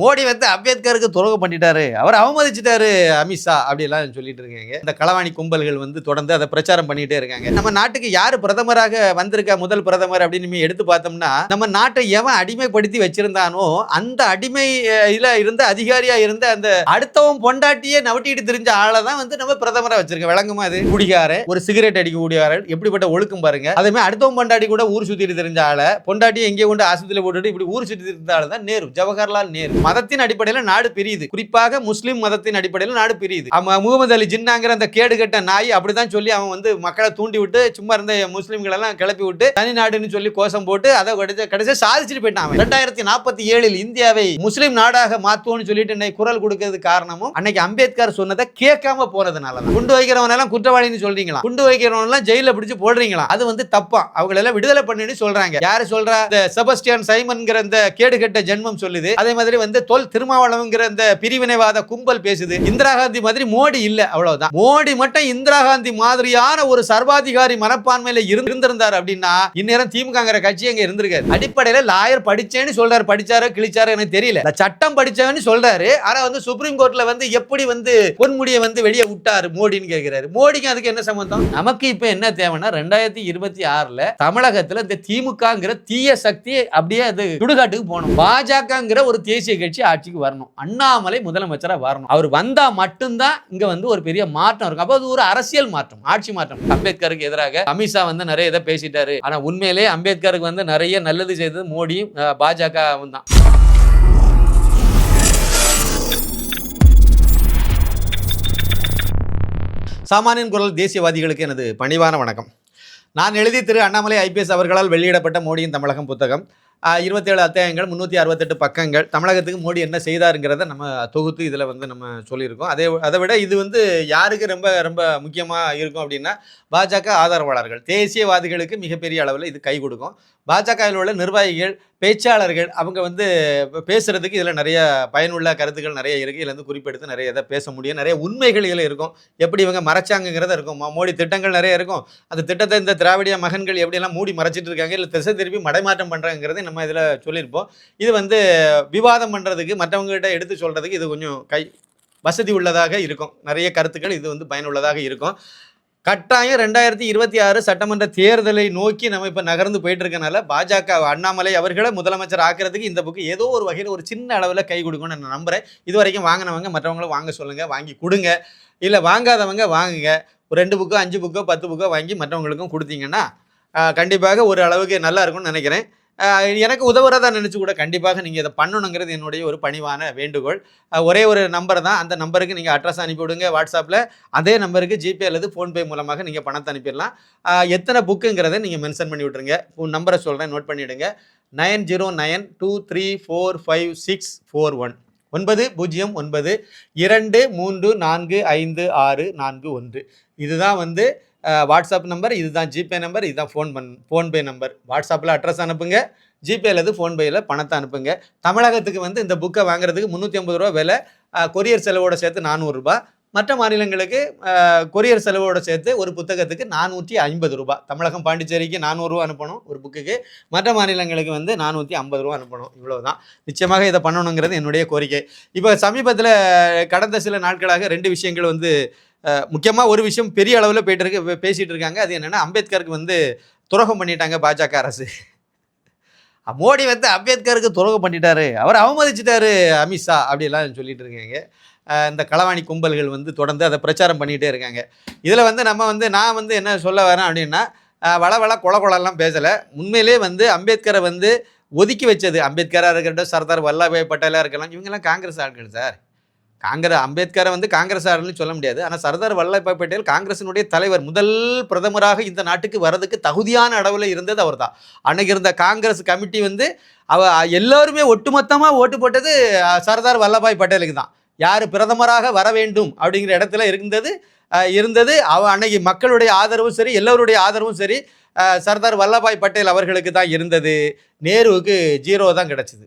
மோடி வந்து அம்பேத்கருக்கு துரோகம் பண்ணிட்டாரு. அவர் அவமதிச்சிட்டாரு அமித்ஷா அப்படிலாம் சொல்லிட்டு இருக்காங்க. இந்த களவாணி கும்பல்கள் வந்து தொடர்ந்து அதை பிரச்சாரம் பண்ணிட்டே இருக்காங்க. நம்ம நாட்டுக்கு யார் பிரதமராக வந்திருக்க முதல் பிரதமர் அப்படின்னு எடுத்து பார்த்தோம்னா நம்ம நாட்டை எவன் அடிமைப்படுத்தி வச்சிருந்தானோ அந்த அடிமை இதுல இருந்த அதிகாரியா இருந்த அந்த அடுத்தவன் பொண்டாட்டியே நவட்டிட்டு தெரிஞ்ச ஆளை தான் வந்து நம்ம பிரதமரா வச்சிருக்கோம். விளங்குமா அது குடிகாரன் ஒரு சிகரெட் அடிக்க கூடியவர்கள் எப்படிப்பட்ட ஒழுக்கம் பாருங்க. அதே மாதிரி அடுத்தவன் பொண்டாட்டி கூட ஊர் சுத்திட்டு தெரிஞ்ச ஆளை பொண்டாட்டி எங்கேயோ கொண்டு ஆஸ்பத்திரியில் போட்டுட்டு இப்படி ஊர் சுத்தி தெரிஞ்ச ஆளு தான் நேரு ஜவஹர்லால் நேரு. மதத்தின் அடிப்படையில் நாடு பிரியுது. குறிப்பாக முஸ்லீம் மதத்தின் அடிப்படையில் நாடு பிரியுது. முகமது அலி ஜின்னாங்கிற அந்த கேடு கட்ட நாய் அப்படிதான் சொல்லி அவன் வந்து மக்களை தூண்டி விட்டு சும்மா இருந்த முஸ்லிம்கள் எல்லாம் கிளப்பி விட்டு தனி நாடுன்னு சொல்லி கோஷம் போட்டு அதை கிடைச்ச கடைசியா சாதிச்சுட்டு போயிட்டான் அவன். ரெண்டாயிரத்தி நாற்பத்தி ஏழில் இந்தியாவை முஸ்லீம் நாடாக மாத்துவோம்னு சொல்லிட்டு இன்னைக்கு குரல் கொடுக்கிறது காரணமும் அன்னைக்கு அம்பேத்கர் சொன்னதை கேட்காம போனதுனால தான். குண்டு வைக்கிறவன் எல்லாம் குற்றவாளின்னு சொல்றீங்களா? குண்டு வைக்கிறவன் எல்லாம் ஜெயில பிடிச்சு போடுறீங்களா? அது வந்து தப்பா. அவங்கள எல்லாம் விடுதலை பண்ணுன்னு சொல்றாங்க. யாரு சொல்றா? இந்த செபஸ்டியன் சைமன்ங்கிற இந்த கேடுகட்ட ஜென்மம் சொல்லுது. அதே மாதிரி வந்து தொல் திருமாவளவங்கிற இந்த பிரிவினைவாத கும்பல் பேசுது. இந்திரா காந்தி மாதிரி மோடி இல்ல அவ்வளவுதான். மோடி மட்டும் இந்திரா காந்தி மாதிரியான ஒரு சர்வாதிகாரி மனப்பான்மையில இருந்திருந்தார் அப்படின்னா இந்நேரம் திமுகங்கிற கட்சி அங்க இருந்திருக்காரு அடிப்படையில லாயர் படிச்சேன்னு சொல்றாரு. படிச்சாரோ கிழிச்சாரோ எனக்கு தெரியல. சட்டம் படிச்சவன்னு சொல்றாரு. ஆனா வந்து சுப்ரீம் கோர்ட்ல வந்து எப்படி வந்து பொன்முடியை வந்து வெளியே விட்டாரு மோடின்னு கேட்கிறாரு மோடிக்கு அதுக்கு என்ன சம்பந்தம்? நமக்கு இப்ப என்ன தேவைன்னா ரெண்டாயிரத்தி இருபத்தி ஆறுல தமிழகத்துல இந்த திமுகங்கிற தீய சக்தி அப்படியே அது சுடுகாட்டுக்கு போகணும். பாஜகங்கிற ஒரு தேசிய தேசிய கட்சி ஆட்சிக்கு வரணும். அண்ணாமலை முதலமைச்சராக வரணும். அவர் வந்தா மட்டும்தான் இங்க வந்து ஒரு பெரிய மாற்றம் இருக்கும். அப்போ அது ஒரு அரசியல் மாற்றம் ஆட்சி மாற்றம். அம்பேத்கருக்கு எதிராக அமித்ஷா வந்து நிறைய இதை பேசிட்டாரு. ஆனா உண்மையிலே அம்பேத்கருக்கு வந்து நிறைய நல்லது செய்தது மோடி பாஜக தான். சாமானியன் குரல் தேசியவாதிகளுக்கு எனது பணிவான வணக்கம். நான் எழுதி திரு அண்ணாமலை ஐபிஎஸ் அவர்களால் வெளியிடப்பட்ட மோடியின் தமிழகம் புத்தகம். இருபத்தேழு அத்தியாயங்கள் முந்நூற்றி அறுபத்தெட்டு பக்கங்கள். தமிழகத்துக்கு மோடி என்ன செய்தாருங்கிறத நம்ம தொகுத்து இதில் வந்து நம்ம சொல்லியிருக்கோம். அதே அதை விட இது வந்து யாருக்கு ரொம்ப ரொம்ப முக்கியமாக இருக்கும் அப்படின்னா பாஜக ஆதரவாளர்கள். தேசியவாதிகளுக்கு மிகப்பெரிய அளவில் இது கை கொடுக்கும். பாஜகவில் உள்ள நிர்வாகிகள் பேச்சாளர்கள் அவங்க வந்து பேசுகிறதுக்கு இதில் நிறைய பயனுள்ள கருத்துக்கள் நிறைய இருக்குது இதில் வந்து குறிப்பெடுத்து நிறைய இதை பேச முடியும். நிறைய உண்மைகள் இதில் இருக்கும். எப்படி இவங்க மறைச்சாங்கிறத இருக்கும். மோடி திட்டங்கள் நிறைய இருக்கும். அந்த திட்டத்தை இந்த திராவிடிய மகன்கள் எப்படியெல்லாம் மூடி மறைச்சிட்டு இருக்காங்க இல்லை திசை திருப்பி மடைமாற்றம் பண்ணுறாங்கிறத நம்ம இதில் சொல்லியிருப்போம். இது வந்து விவாதம் பண்ணுறதுக்கு மற்றவங்ககிட்ட எடுத்து சொல்கிறதுக்கு இது கொஞ்சம் கை வசதி உள்ளதாக இருக்கும். நிறைய கருத்துக்கள் இது வந்து பயனுள்ளதாக இருக்கும். கட்டாயம் ரெண்டாயிரத்தி இருபத்தி ஆறு சட்டமன்ற தேர்தலை நோக்கி நம்ம இப்போ நகர்ந்து போயிட்டு இருக்கனால பாஜக அண்ணாமலை அவர்களை முதலமைச்சர் ஆக்குறதுக்கு இந்த புக்கு ஏதோ ஒரு வகையில் ஒரு சின்ன அளவில் கை கொடுக்கும்னு நான் நம்புகிறேன் இது வரைக்கும் வாங்கினவங்க மற்றவங்களும் வாங்க சொல்லுங்கள் வாங்கி கொடுங்க. இல்லை வாங்காதவங்க வாங்குங்க. ஒரு ரெண்டு புக்கோ அஞ்சு புக்கோ பத்து புக்கோ வாங்கி மற்றவங்களுக்கும் கொடுத்தீங்கன்னா கண்டிப்பாக ஒரு அளவுக்கு நல்லா இருக்கும்னு நினைக்கிறேன். எனக்கு உதவுறதா நினச்சி கூட கண்டிப்பாக நீங்கள் இதை பண்ணணுங்கிறது என்னுடைய ஒரு பணிவான வேண்டுகோள். ஒரே ஒரு நம்பர் தான். அந்த நம்பருக்கு நீங்கள் அட்ரஸ் அனுப்பிவிடுங்க வாட்ஸ்அப்பில் அதே நம்பருக்கு ஜிபே அல்லது ஃபோன்பே மூலமாக நீங்கள் பணத்தை அனுப்பிடலாம். எத்தனை புக்குங்கிறத நீங்கள் மென்ஷன் பண்ணி விட்ருங்க உன் நம்பரை சொல்கிறேன் நோட் பண்ணிவிடுங்க nine zero nine two three four five six four one. ஒன்பது பூஜ்ஜியம் ஒன்பது இரண்டு மூன்று நான்கு ஐந்து ஆறு நான்கு ஒன்று. இதுதான் வந்து வாட்ஸ்அப் நம்பர் இதுதான் ஜிபே நம்பர் இதுதான் ஃபோன் பண் ஃபோன்பே நம்பர் வாட்ஸ்அப்பில் அட்ரஸ் அனுப்புங்க. ஜிபே அல்லது ஃபோன்பேயில் பணத்தை அனுப்புங்க. தமிழகத்துக்கு வந்து இந்த புக்கை வாங்குறதுக்கு முந்நூற்றி ஐம்பது ரூபா விலை. கொரியர் செலவோட சேர்த்து நானூறுரூபா மற்ற மாநிலங்களுக்கு கொரியர் செலவோட சேர்த்து ஒரு புத்தகத்துக்கு நானூற்றி ஐம்பது ரூபா. தமிழகம் பாண்டிச்சேரிக்கு நானூறுரூவா அனுப்பணும் ஒரு புக்குக்கு மற்ற மாநிலங்களுக்கு வந்து நானூற்றி ஐம்பது ரூபா அனுப்பணும். இவ்வளவுதான். நிச்சயமாக இதை பண்ணணுங்கிறது என்னுடைய கோரிக்கை. இப்போ சமீபத்தில் கடந்த சில நாட்களாக ரெண்டு விஷயங்கள் வந்து முக்கியமாக ஒரு விஷயம் பெரிய அளவில் போயிட்டு இருக்கு பேசிகிட்டு இருக்காங்க. அது என்னென்னா அம்பேத்கருக்கு வந்து துரோகம் பண்ணிட்டாங்க பாஜக அரசு. மோடி வந்து அம்பேத்கருக்கு துரோகம் பண்ணிட்டாரு. அவர் அவமதிச்சிட்டாரு அமித்ஷா அப்படிலாம் சொல்லிட்டு இருக்காங்க. இந்த களவாணி கும்பல்கள் வந்து தொடர்ந்து அதை பிரச்சாரம் பண்ணிகிட்டே இருக்காங்க. இதில் வந்து நம்ம வந்து நான் வந்து என்ன சொல்ல வரேன் அப்படின்னா வள வள கொல கொலெல்லாம் பேசலை. உண்மையிலே வந்து அம்பேத்கரை வந்து ஒதுக்கி வச்சது அம்பேத்கராக இருக்கட்டும் சர்தார் வல்லபாய் பட்டேலாக இருக்கலாம் இவங்கெல்லாம் காங்கிரஸ் ஆட்கள் சார். காங்கிரஸ் அம்பேத்கரை வந்து காங்கிரஸ் ஆளுன்னு சொல்ல முடியாது. ஆனால் சர்தார் வல்லபாய் பட்டேல் காங்கிரசினுடைய தலைவர் முதல் பிரதமராக இந்த நாட்டுக்கு வரதுக்கு தகுதியான அளவில் இருந்தது அவர் தான் அன்னைக்கு இருந்த காங்கிரஸ் கமிட்டி வந்து அவ எல்லாருமே ஒட்டுமொத்தமாக ஓட்டு போட்டது சர்தார் வல்லபாய் பட்டேலுக்கு தான். யார் பிரதமராக வர வேண்டும் அப்படிங்கிற இடத்துல இருந்தது இருந்தது. அவ அன்னைக்கு மக்களுடைய ஆதரவும் சரி எல்லோருடைய ஆதரவும் சரி சர்தார் வல்லபாய் பட்டேல் அவர்களுக்கு தான் இருந்தது. நேருவுக்கு ஜீரோ தான் கிடச்சிது.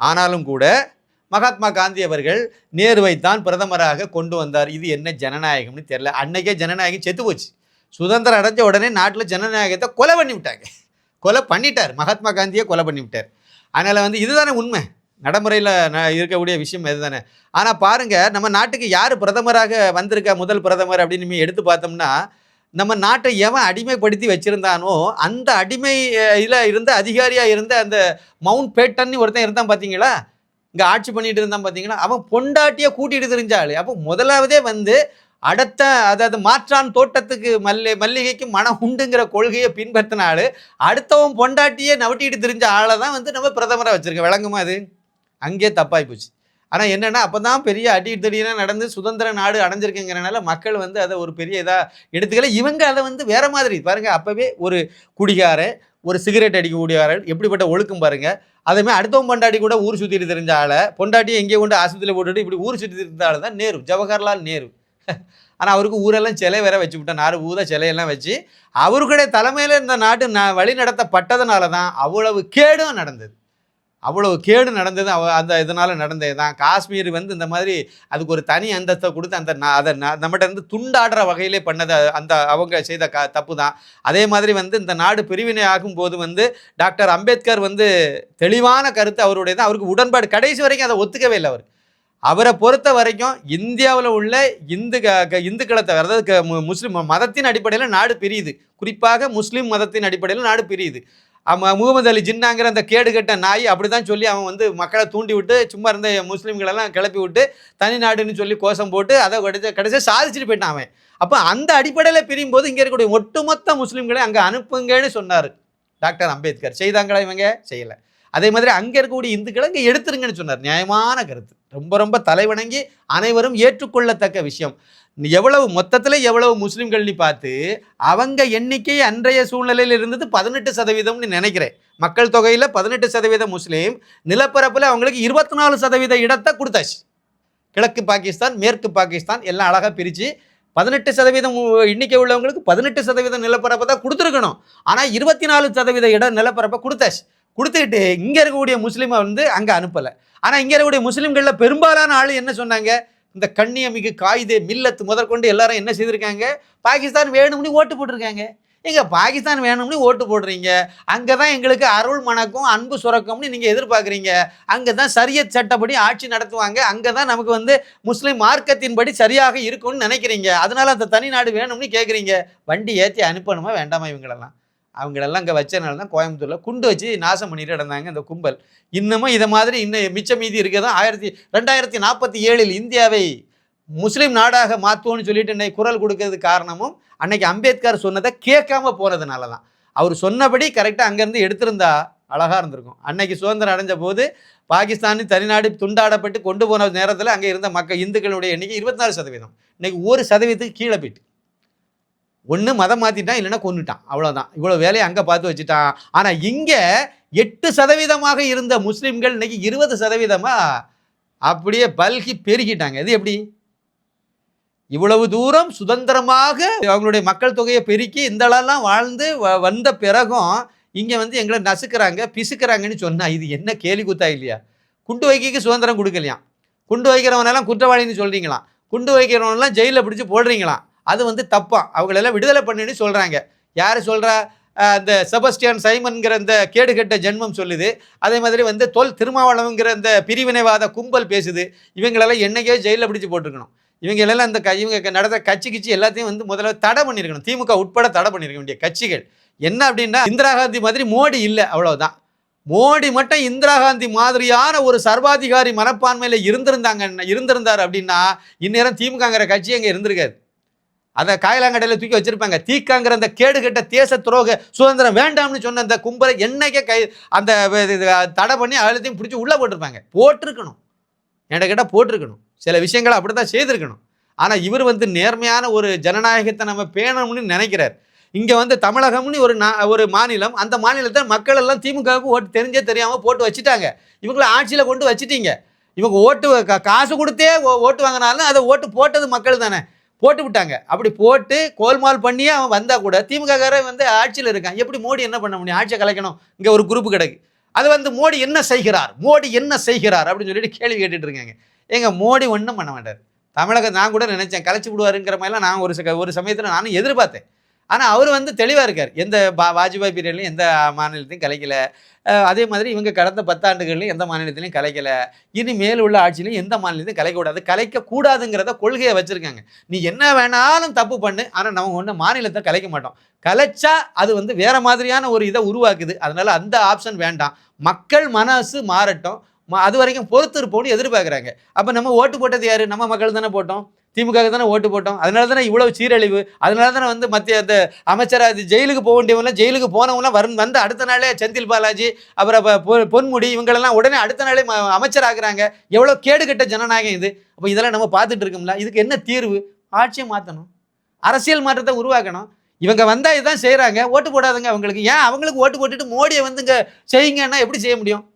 ஆனாலும் கூட மகாத்மா காந்தி அவர்கள் நேருவை தான் பிரதமராக கொண்டு வந்தார். இது என்ன ஜனநாயகம்னு தெரியல. அன்னைக்கே ஜனநாயகம் செத்து போச்சு. சுதந்திரம் அடைஞ்ச உடனே நாட்டில் ஜனநாயகத்தை கொலை பண்ணி விட்டாங்க. கொலை பண்ணிட்டார். மகாத்மா காந்தியை கொலை பண்ணி விட்டார். அதனால் வந்து இதுதானே உண்மை. நடைமுறையில் இருக்கக்கூடிய விஷயம் இதுதானே. ஆனால் பாருங்கள் நம்ம நாட்டுக்கு யார் பிரதமராக வந்திருக்கா முதல் பிரதமர் அப்படின்னு எடுத்து பார்த்தோம்னா நம்ம நாட்டை எவன் அடிமைப்படுத்தி வச்சுருந்தானோ அந்த அடிமை இதில் இருந்த அதிகாரியாக இருந்த அந்த மவுண்ட் பேட்டன் ஒருத்தன் இருந்தான் பார்த்தீங்களா? இங்கே ஆட்சி பண்ணிட்டு இருந்தான் பார்த்தீங்கன்னா அவன் பொண்டாட்டியை கூட்டிகிட்டு தெரிஞ்சாள். அப்போ முதலாவதே வந்து அடுத்த அதாவது மாற்றான் தோட்டத்துக்கு மல்லி மல்லிகைக்கு மனம் உண்டுங்கிற கொள்கையை பின்பற்றினாள். அடுத்தவன் பொண்டாட்டியை நவட்டிட்டு தெரிஞ்ச ஆளை தான் வந்து நம்ம பிரதமராக வச்சுருக்கோம் விளங்குமா அது? அங்கேயே தப்பாகி போச்சு. ஆனால் என்னென்னா அப்போ தான் பெரிய அடி தடியெல்லாம் நடந்து சுதந்திர நாடு அடைஞ்சிருக்குங்கிறனால மக்கள் வந்து அதை ஒரு பெரிய இதாக எடுத்துக்கல. இவங்க அதை வந்து வேறு மாதிரி பாருங்கள் அப்போவே ஒரு குடிகாரன் ஒரு சிகரெட் அடிக்கக்கூடியவர்கள் எப்படிப்பட்ட ஒழுக்கம் பாருங்க. அதேமாதிரி அடுத்தவன் பொண்டாட்டி கூட ஊர் சுற்றிட்டு தெரிஞ்ச ஆளை பொண்டாட்டி எங்கேயோ கொண்டு ஆஸ்பத்திரியில் போட்டுட்டு இப்படி ஊர் சுற்றி தெரிஞ்ச ஆள் தான் நேரு ஜவஹர்லால் நேரு. ஆனால் அவருக்கு ஊரெல்லாம் சிலை வேற வச்சு விட்டேன் நாலு ஊத சிலையெல்லாம் வச்சு. அவருடைய தலைமையில் இந்த நாட்டு ந வழி நடத்தப்பட்டதுனால தான் அவ்வளவு கேடும் நடந்தது. அவ்வளோ கேடு நடந்தது அவ அந்த இதனால் நடந்தது தான். காஷ்மீர் வந்து இந்த மாதிரி அதுக்கு ஒரு தனி அந்தஸ்தை கொடுத்து அந்த அதை நம்மகிட்ட இருந்து துண்டாடுற வகையிலே பண்ணது அந்த அவங்க செய்த க தப்பு தான். அதே மாதிரி வந்து இந்த நாடு பிரிவினை ஆகும்போது வந்து டாக்டர் அம்பேத்கர் வந்து தெளிவான கருத்து அவருடைய தான். அவருக்கு உடன்பாடு கடைசி வரைக்கும் அதை ஒத்துக்கவே இல்லை அவர். அவரை பொறுத்த வரைக்கும் இந்தியாவில் உள்ள இந்து இந்துக்களத்தை இந்துக்களை தவிர அதாவது முஸ்லீம் மதத்தின் அடிப்படையில் நாடு பிரியுது. குறிப்பாக முஸ்லீம் மதத்தின் அடிப்படையில் நாடு பிரியுது. முகமது அலி ஜின்னாங்கிற அந்த கேடு கட்ட நாய் அப்படி தான் சொல்லி அவன் வந்து மக்களை தூண்டி விட்டு சும்மா இருந்த முஸ்லீம்களெல்லாம் கிளப்பி விட்டு தனி நாடுன்னு சொல்லி கோஷம் போட்டு அதை கடைசி கடைசியாக சாதிச்சுட்டு போயிட்டான் அவன். அப்போ அந்த அடிப்படையில் பிரியும் போது இங்கே இருக்கக்கூடிய ஒட்டுமொத்த முஸ்லீம்களை அங்கே அனுப்புங்கன்னு சொன்னார். டாக்டர் அம்பேத்கர். செய்தாங்களா இவங்க? செய்யலை. அதே மாதிரி அங்கே இருக்கக்கூடிய இந்துக்களை இங்கே எடுத்துருங்கன்னு சொன்னார். நியாயமான கருத்து. ரொம்ப ரொம்ப தலைவணங்கி அனைவரும் ஏற்றுக்கொள்ளத்தக்க விஷயம். எவ்வளவு மொத்தத்தில் எவ்வளவு முஸ்லீம்கள்னு பார்த்து அவங்க எண்ணிக்கை அன்றைய சூழ்நிலையில் இருந்தது பதினெட்டு சதவீதம்னு நினைக்கிறேன். மக்கள் தொகையில் பதினெட்டு சதவீத முஸ்லீம் நிலப்பரப்பில் அவங்களுக்கு இருபத்தி நாலு சதவீத இடத்தை கொடுத்தாச்சு. கிழக்கு பாகிஸ்தான் மேற்கு பாகிஸ்தான் எல்லாம் அழகாக பிரித்து பதினெட்டு சதவீதம் எண்ணிக்கை உள்ளவங்களுக்கு பதினெட்டு சதவீதம் நிலப்பரப்பை தான் கொடுத்துருக்கணும். ஆனால் இருபத்தி நாலு சதவீத இடம் நிலப்பரப்பை கொடுத்தாச்சு. கொடுத்துக்கிட்டு இங்கே இருக்கக்கூடிய முஸ்லீமை வந்து அங்கே அனுப்பலை. ஆனால் இங்கே இருக்கக்கூடிய முஸ்லீம்களில் பெரும்பாலான ஆள் என்ன சொன்னாங்க? இந்த கண்ணியமிகு காயிதே மில்லத் முதற்கொண்டு எல்லாரும் என்ன செய்திருக்காங்க? பாகிஸ்தான் வேணும்னு ஓட்டு போட்டிருக்காங்க. எங்கள் பாகிஸ்தான் வேணும்னு ஓட்டு போடுறீங்க. அங்கே தான் எங்களுக்கு அருள் மணக்கும் அன்பு சுரக்கம்னு நீங்கள் எதிர்பார்க்குறீங்க. அங்கே தான் சரியத் சட்டப்படி ஆட்சி நடத்துவாங்க. அங்கே தான் நமக்கு வந்து முஸ்லீம் மார்க்கத்தின்படி சரியாக இருக்கும்னு நினைக்கிறீங்க. அதனால அந்த தனி நாடு வேணும்னு கேட்குறீங்க வண்டி ஏற்றி அனுப்பணுமா? வேண்டாமா இவங்களெல்லாம்? அவங்களெல்லாம் இங்கே வச்சனால தான் கோயம்புத்தூரில் குண்டு வச்சு நாசம் பண்ணிட்டு கிடந்தாங்க இந்த கும்பல். இன்னமும் இதை மாதிரி இன்னும் மிச்ச மீதி இருக்கதான் ஆயிரத்தி ரெண்டாயிரத்தி நாற்பத்தி ஏழில் இந்தியாவை முஸ்லீம் நாடாக மாற்றுவோன்னு சொல்லிட்டு இன்னைக்கு குரல் கொடுக்கறது காரணமும் அன்னைக்கு அம்பேத்கர் சொன்னதை கேட்காம போனதுனால தான் அவர் சொன்னபடி கரெக்டாக அங்கேருந்து எடுத்திருந்தா அழகாக இருந்திருக்கும். அன்னைக்கு சுதந்திரம் அடைஞ்ச போது பாகிஸ்தானின் தனிநாடு துண்டாடப்பட்டு கொண்டு போன நேரத்தில் அங்கே இருந்த மக்கள் இந்துக்களுடைய எண்ணிக்கை இருபத்தி நாலு சதவீதம். இன்னைக்கு ஒரு சதவீதத்துக்கு கீழே போயிட்டு. ஒன்று மதம் மாற்றிட்டான் இல்லைன்னா கொன்னுட்டான். அவ்வளோதான் இவ்வளோ வேலையை அங்கே பார்த்து வச்சுட்டான். ஆனால் இங்கே எட்டு சதவீதமாக இருந்த முஸ்லீம்கள் இன்னைக்கு இருபது சதவீதமாக அப்படியே பல்கி பெருகிட்டாங்க. இது எப்படி? இவ்வளவு தூரம் சுதந்திரமாக அவங்களுடைய மக்கள் தொகையை பெருக்கி இந்த அளவுலாம் வாழ்ந்து வ- வந்த பிறகும் இங்கே வந்து எங்களை நசுக்கிறாங்க பிசுக்கிறாங்கன்னு சொன்னால் இது என்ன கேலி குத்தா இல்லையா? குண்டு வைக்கைக்கு சுதந்திரம் கொடுக்கலையாம். குண்டு வைக்கிறவனெல்லாம் குற்றவாளின்னு சொல்கிறீங்களாம் குண்டு வைக்கிறவனெல்லாம் ஜெயிலில் பிடிச்சி போடுறீங்களாம். அது வந்து தப்பாம் அவங்களெல்லாம் விடுதலை பண்ணுன்னு சொல்கிறாங்க யார் சொல்கிறா அந்த செபஸ்டியன் சைமன்கிற அந்த கேடுகெட்ட ஜென்மம் சொல்லுது. அதே மாதிரி வந்து தொல் திருமாவளவங்கிற அந்த பிரிவினைவாத கும்பல் பேசுது. இவங்களெல்லாம் என்னைக்கே ஜெயிலில் பிடிச்சி போட்டிருக்கணும். இவங்க எல்லாம் இந்த க- இவங்க நடந்த கட்சி கிச்சி எல்லாத்தையும் வந்து முதல்ல தடை பண்ணியிருக்கணும் திமுக உட்பட தடை பண்ணியிருக்க வேண்டிய கட்சிகள். என்ன அப்படின்னா இந்திரா காந்தி மாதிரி மோடி இல்லை அவ்வளோதான் மோடி மட்டும் இந்திரா காந்தி மாதிரியான ஒரு சர்வாதிகாரி மனப்பான்மையில் இருந்திருந்தாங்க இருந்திருந்தார் அப்படின்னா இந்நேரம் திமுகங்கிற கட்சி அங்கே இருந்திருக்காது. அதை காயலாங்கடையில் தூக்கி வச்சிருப்பாங்க. தீக்காங்கிற அந்த கேடுகெட்ட தேச துரோக சுதந்திரம் வேண்டாம்னு சொன்ன அந்த கும்பலை என்னைக்கே கை அந்த இது தடை பண்ணி அழுத்தையும் பிடிச்சி உள்ளே போட்டிருப்பாங்க. போட்டிருக்கணும். என்கிட்ட கேட்டால் போட்டிருக்கணும். சில விஷயங்களை அப்படி தான் செய்திருக்கணும். ஆனால் இவர் வந்து நேர்மையான ஒரு ஜனநாயகத்தை நம்ம பேணணும்னு நினைக்கிறார். இங்கே வந்து தமிழகம்னு ஒரு நா ஒரு மாநிலம் அந்த மாநிலத்தில் மக்கள் எல்லாம் திமுகவுக்கு ஓட்டு தெரிஞ்சே தெரியாமல் போட்டு வச்சுட்டாங்க. இவங்களை ஆட்சியில் கொண்டு வச்சுட்டீங்க. இவங்க ஓட்டு கா- காசு கொடுத்தே ஓ- ஓட்டு வாங்கினாலும் அதை ஓட்டு போட்டது மக்கள் தானே. போட்டு விட்டாங்க. அப்படி போட்டு கோல்மால் பண்ணியே அவன் வந்தால் கூட திமுககாரன் வந்து ஆட்சியில் இருக்கான். எப்படி மோடி என்ன பண்ண முடியும்? ஆட்சியை கலைக்கணும். இங்கே ஒரு குரூப் கிடக்கு. அது வந்து மோடி என்ன செய்கிறார்? மோடி என்ன செய்கிறார்? அப்படின்னு சொல்லிட்டு கேள்வி கேட்டுட்டு இருக்காங்க. எங்க மோடி ஒன்றும் பண்ண மாட்டார். தமிழக நான் கூட நினைச்சேன். கலைச்சி விடுவாருங்கிற மாதிரிலாம் நான் ஒரு ச ஒரு சமயத்தில் நானும் எதிர்பார்த்தேன். ஆனால் அவர் வந்து தெளிவாக இருக்கார். எந்த பா வாஜ்பாய் பீரியட்லையும் எந்த மாநிலத்தையும் கலைக்கல. அதே மாதிரி இவங்க கடந்த பத்தாண்டுகள்லையும் எந்த மாநிலத்திலையும் கலைக்கலை. இனி மேல் உள்ள ஆட்சியிலையும் எந்த மாநிலத்தையும் கலைக்கக்கூடாது. கலைக்கக்கூடாதுங்கிறத கொள்கையை வச்சுருக்காங்க. நீ என்ன வேணாலும் தப்பு பண்ணு. ஆனால் நம்ம ஒன்று மாநிலத்தை கலைக்க மாட்டோம். கலைச்சா அது வந்து வேறு மாதிரியான ஒரு இதை உருவாக்குது. அதனால் அந்த ஆப்ஷன் வேண்டாம். மக்கள் மனசு மாறட்டும். ம- அது வரைக்கும் பொறுத்து இருப்போம்னு எதிர்பார்க்குறாங்க. அப்போ நம்ம ஓட்டு போட்டது யார்? நம்ம மக்கள் தானே போட்டோம். திமுக தானே ஓட்டு போட்டோம். அதனால தானே இவ்வளவு சீரழிவு? அதனால தானே வந்து மத்திய அந்த அமைச்சர் அது ஜெயிலுக்கு போக வேண்டியவங்களாம் ஜெயிலுக்கு போனவங்களாம் வரும் வந்து அடுத்த நாளே செந்தில் பாலாஜி அப்புறம் பொ- பொன்முடி இவங்களெல்லாம் உடனே அடுத்த நாளே அமைச்சர் ஆகுறாங்க எவ்வளோ கேடுகட்ட ஜனநாயகம் இது. அப்போ இதெல்லாம் நம்ம பார்த்துட்டு இருக்கோம்ல. இதுக்கு என்ன தீர்வு? ஆட்சியை மாற்றணும் அரசியல் மாற்றத்தை உருவாக்கணும். இவங்க வந்தால் இதுதான் செய்கிறாங்க ஓட்டு போடாதுங்க அவங்களுக்கு. ஏன் அவங்களுக்கு ஓட்டு போட்டுட்டு மோடியை வந்து இங்கே செய்யுங்கன்னா எப்படி செய்ய முடியும்?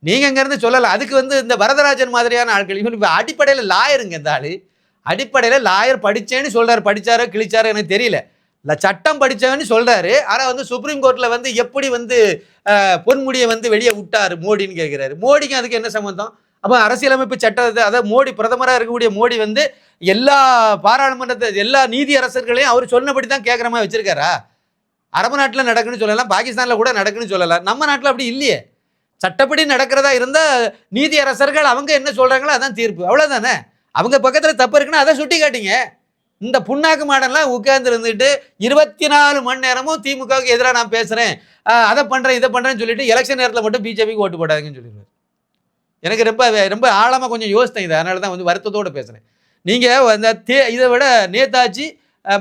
நீங்கள் இங்கேருந்து சொல்லலாம் அதுக்கு வந்து இந்த வரதராஜன் மாதிரியான ஆட்கள் இவன் அடிப்படையில் லாயருங்க இந்த ஆள். அடிப்படையில் லாயர் படித்தேன்னு சொல்கிறார் படிச்சாரோ கிழிச்சாரோ எனக்கு தெரியல. இல்லை சட்டம் படித்தவன்னு சொல்கிறாரு ஆனால் வந்து சுப்ரீம் கோர்ட்டில் வந்து எப்படி வந்து பொன்முடியை வந்து வெளியே விட்டார் மோடின்னு கேட்குறாரு மோடிக்கு அதுக்கு என்ன சம்மந்தம் அப்போ அரசியலமைப்பு சட்டத்தை அதாவது மோடி பிரதமராக இருக்கக்கூடிய மோடி வந்து எல்லா பாராளுமன்றத்தை எல்லா நீதி அரசர்களையும் அவர் சொன்னபடி தான் கேட்குற மாதிரி வச்சிருக்காரா? அரபு நாட்டில் நடக்குன்னு சொல்லலாம். பாகிஸ்தானில் கூட நடக்குன்னு சொல்லலாம். நம்ம நாட்டில் அப்படி இல்லையே. சட்டப்படி நடக்கிறதா இருந்தால் நீதி அரசர்கள் அவங்க என்ன சொல்கிறாங்களோ அதான் தீர்ப்பு. அவ்வளோதானே அவங்க பக்கத்தில் தப்பு இருக்குன்னா அதை சுட்டி காட்டிங்க. இந்த புண்ணாக்கு மாடெல்லாம் உட்கார்ந்து இருந்துட்டு இருபத்தி நாலு மணி நேரமும் திமுகவுக்கு எதிராக நான் பேசுகிறேன் அதை பண்ணுறேன் இதை பண்ணுறேன்னு சொல்லிட்டு எலெக்ஷன் நேரத்தில் மட்டும் பிஜேபிக்கு ஓட்டு போடாதுங்கன்னு சொல்லிடுவார். எனக்கு ரொம்ப ரொம்ப ஆழமாக கொஞ்சம் யோசித்தேன் இது. அதனால தான் வந்து வருத்தத்தோடு பேசுகிறேன் நீங்கள் அந்த தே இதை விட நேதாஜி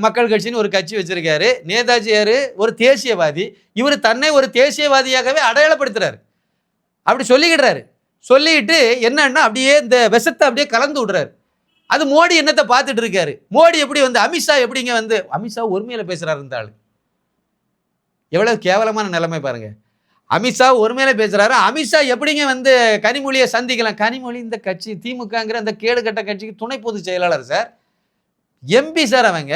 மக்கள் கட்சின்னு ஒரு கட்சி வச்சிருக்காரு. நேதாஜி யார்? ஒரு தேசியவாதி. இவர் தன்னை ஒரு தேசியவாதியாகவே அடையாளப்படுத்துறாரு. அப்படி சொல்லிக்கிடுறாரு. சொல்லிக்கிட்டு என்னன்னா அப்படியே இந்த விஷத்தை அப்படியே கலந்து விடுறாரு. அது மோடி என்னத்தை பார்த்துட்டு இருக்காரு? மோடி எப்படி வந்து அமித்ஷா எப்படிங்க வந்து அமித்ஷா ஒருமையில பேசுறாரு இந்த ஆளு. எவ்வளவு கேவலமான நிலைமை பாருங்க. அமித்ஷா ஒருமையில பேசுறாரு. அமித்ஷா எப்படிங்க வந்து கனிமொழியை சந்திக்கலாம்? கனிமொழி இந்த கட்சி திமுகங்கிற அந்த கேடுகட்ட கட்சிக்கு துணை பொதுச் செயலாளர் சார். எம்பி சார் அவங்க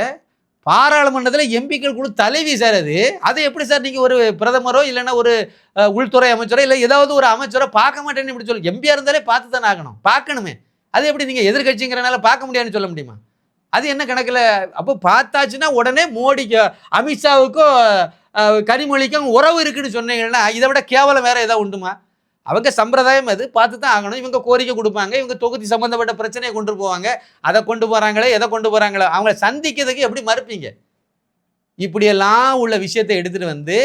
பாராளுமன்றத்தில் எம்பிக்கள் குழு தலைவி சார் அது. அதை எப்படி சார் நீங்கள் ஒரு பிரதமரோ இல்லைன்னா ஒரு உள்துறை அமைச்சரோ இல்லை ஏதாவது ஒரு அமைச்சரோ பார்க்க மாட்டேன்னு இப்படி சொல்லி எம்பியாக இருந்தாலே பார்த்து தானே ஆகணும். பார்க்கணுமே. அது எப்படி நீங்கள் எதிர்கட்சிங்கிறனால பார்க்க முடியாதுன்னு சொல்ல முடியுமா? அது என்ன கணக்கில்? அப்போ பார்த்தாச்சுன்னா உடனே மோடிக்கு அமித்ஷாவுக்கும் கனிமொழிக்கும் உறவு இருக்குன்னு சொன்னீங்கன்னா இதை விட கேவலம் வேறு எதாவது உண்டுமா? அவங்க சம்பிரதாயம் அது. பார்த்து தான் ஆகணும். இவங்க கோரிக்கை கொடுப்பாங்க. இவங்க தொகுதி சம்பந்தப்பட்ட பிரச்சனையை கொண்டு போவாங்க. அதை கொண்டு போகிறாங்களே எதை கொண்டு போகிறாங்களோ அவங்கள சந்திக்கிறதுக்கு எப்படி மறுப்பீங்க? இப்படியெல்லாம் உள்ள விஷயத்தை எடுத்துகிட்டு வந்து